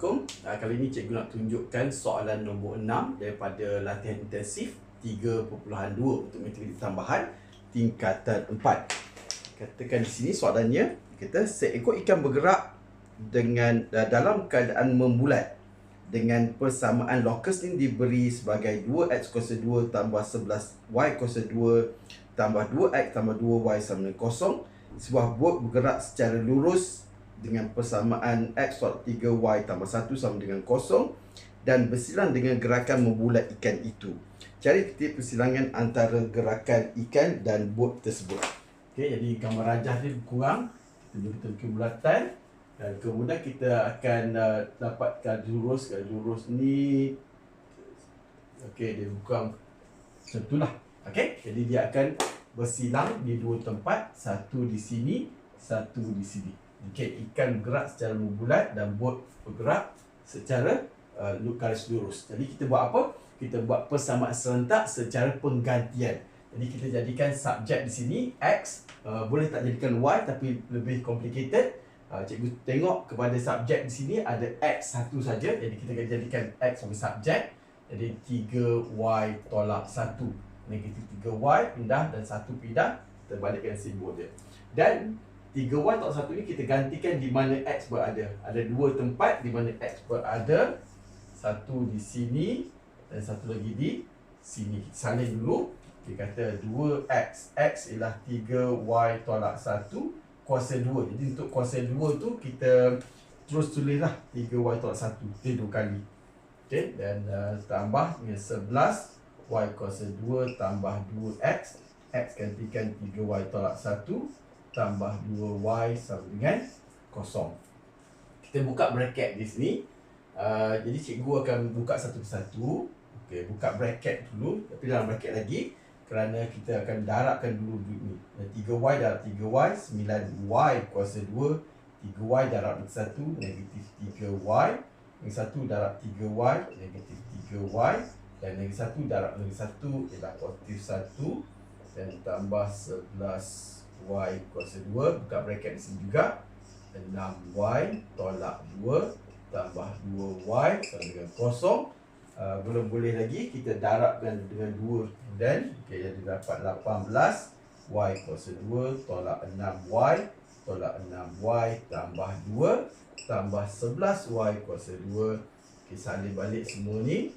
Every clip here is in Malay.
Assalamualaikum. Uh, kali ini cikgu nak tunjukkan soalan nombor 6 daripada latihan intensif 3.2 untuk matematik tambahan tingkatan 4. Katakan di sini soalannya, kita seekor ikan bergerak dengan uh, dalam keadaan membulat dengan persamaan locus ini diberi sebagai 2x kuasa 2 tambah 11y kuasa 2 tambah 2x tambah 2y sama dengan kosong. Sebuah bot bergerak secara lurus dengan persamaan x kuat 3y tambah 1 sama dengan kosong dan bersilang dengan gerakan membulat ikan itu. Cari titik persilangan antara gerakan ikan dan bot tersebut. Okey, jadi gambar rajah ni kurang. Kita beri kebulatan dan kemudian kita akan uh, dapatkan lurus ke lurus ni okey dia bukan tentulah okey jadi dia akan bersilang di dua tempat satu di sini satu di sini Okay, ikan bergerak secara membulat dan bot bergerak secara uh, garis lurus. Jadi kita buat apa? Kita buat persamaan serentak secara penggantian. Jadi kita jadikan subjek di sini X. Uh, boleh tak jadikan Y tapi lebih complicated. Uh, cikgu tengok kepada subjek di sini ada X satu saja. Jadi kita akan jadikan X sebagai subjek. Jadi 3Y tolak 1. Negatif 3Y pindah dan 1 pindah. Kita balikkan simbol dia. Dan 3Y tak satu ni kita gantikan di mana X berada. Ada dua tempat di mana X berada. Satu di sini dan satu lagi di sini. Salin dulu. Dia kata 2X. X ialah 3Y tolak 1 kuasa 2. Jadi untuk kuasa 2 tu kita terus tulislah 3Y tolak 1. Dia dua kali. Okay. Dan uh, tambah dengan 11. Y kuasa 2 tambah 2X. X gantikan 3Y tolak 1 tambah 2y sama dengan kosong. Kita buka bracket di sini. Uh, jadi cikgu akan buka satu persatu. Okey, buka bracket dulu. Tapi dalam bracket lagi. Kerana kita akan darabkan dulu duit ni. 3y darab 3y. 9y kuasa 2. 3y darab 1. Negatif 3y. Yang satu darab 3y. Negatif 3y. Dan lagi satu darab lagi satu ialah positif 1. Dan tambah 11 Y kuasa 2 Buka bracket di sini juga. 6Y tolak 2 Tambah 2Y sama dengan kosong. Uh, Belum boleh lagi Kita darabkan dengan 2 Dan okay, Jadi dapat 18 Y kuasa 2 tolak 6Y Tolak 6Y tambah 2 Tambah 11Y kuasa 2 okay, Salin balik semua ni.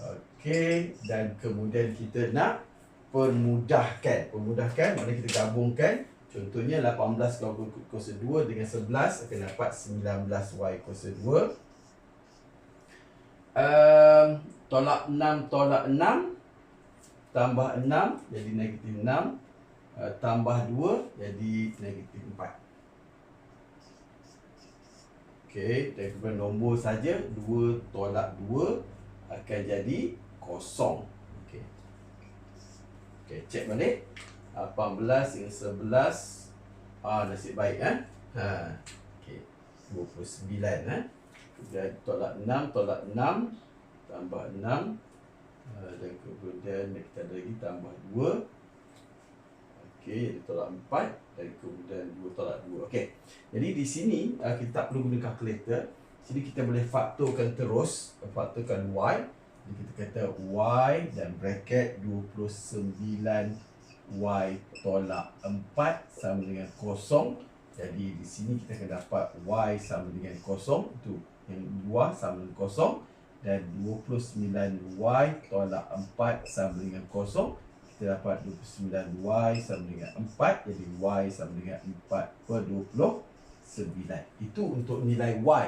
Okey, dan kemudian kita nak permudahkan. Permudahkan maknanya kita gabungkan. Contohnya 18 kuasa 2 dengan 11 akan dapat 19y kuasa 2. Um, tolak 6 tolak 6 tambah 6 jadi negatif 6 uh, tambah 2 jadi negatif 4. Okey, daripada nombor saja 2 tolak 2 akan jadi kosong. Okay, check balik. 18 dengan 11. Ah, nasib baik eh. Ha. Okey. 29 eh. Kemudian tolak 6, tolak 6 tambah 6 uh, dan kemudian kita ada lagi tambah 2. Okey, jadi tolak 4 dan kemudian 2 tolak 2. Okey. Jadi di sini uh, kita tak perlu guna kalkulator. Sini kita boleh faktorkan terus, faktorkan y kita kata Y dan bracket 29 Y tolak 4 sama dengan kosong. Jadi di sini kita akan dapat Y sama dengan kosong. Itu yang luar sama dengan kosong. Dan 29 Y tolak 4 sama dengan kosong. Kita dapat 29 Y sama dengan 4 Jadi Y sama dengan 4 per 29 Itu untuk nilai Y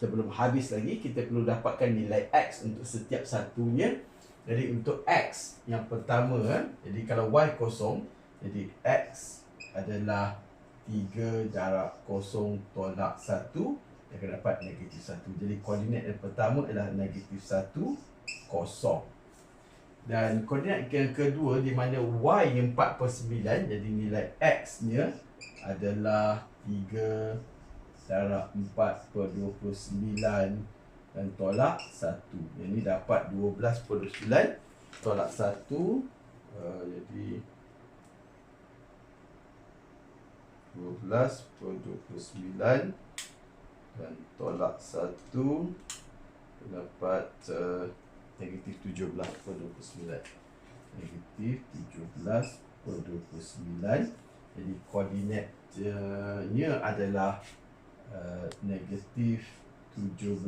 kita belum habis lagi kita perlu dapatkan nilai x untuk setiap satunya. Jadi untuk x yang pertama jadi kalau y kosong jadi x adalah 3 darab kosong tolak 1 dia akan dapat negatif 1 jadi koordinat yang pertama adalah negatif 1 kosong. Dan koordinat yang kedua di mana y yang 4 per 9 jadi nilai x nya adalah 3 darab 4 per 29 dan tolak 1. Yang ni dapat 12 per 29 tolak 1. Uh, jadi 12 per 29 dan tolak 1 dapat uh, negatif 17 per 29 negatif 17 per 29 jadi koordinatnya adalah uh, negatif 17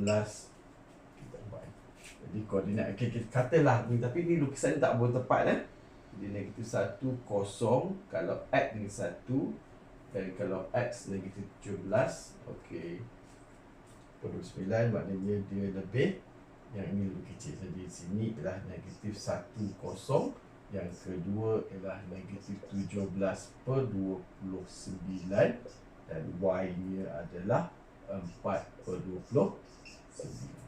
kita buat. Jadi koordinat okay, kita katalah ni tapi ni lukisan tak boleh tepat eh. Jadi negatif 1 kosong. Kalau x negatif 1 dan kalau x negatif 17 okey 29 maknanya dia lebih. Yang ini lebih kecil. Jadi sini ialah negatif 1 kosong. Yang kedua ialah negatif 17 per 29 dan y nya adalah 4 per 29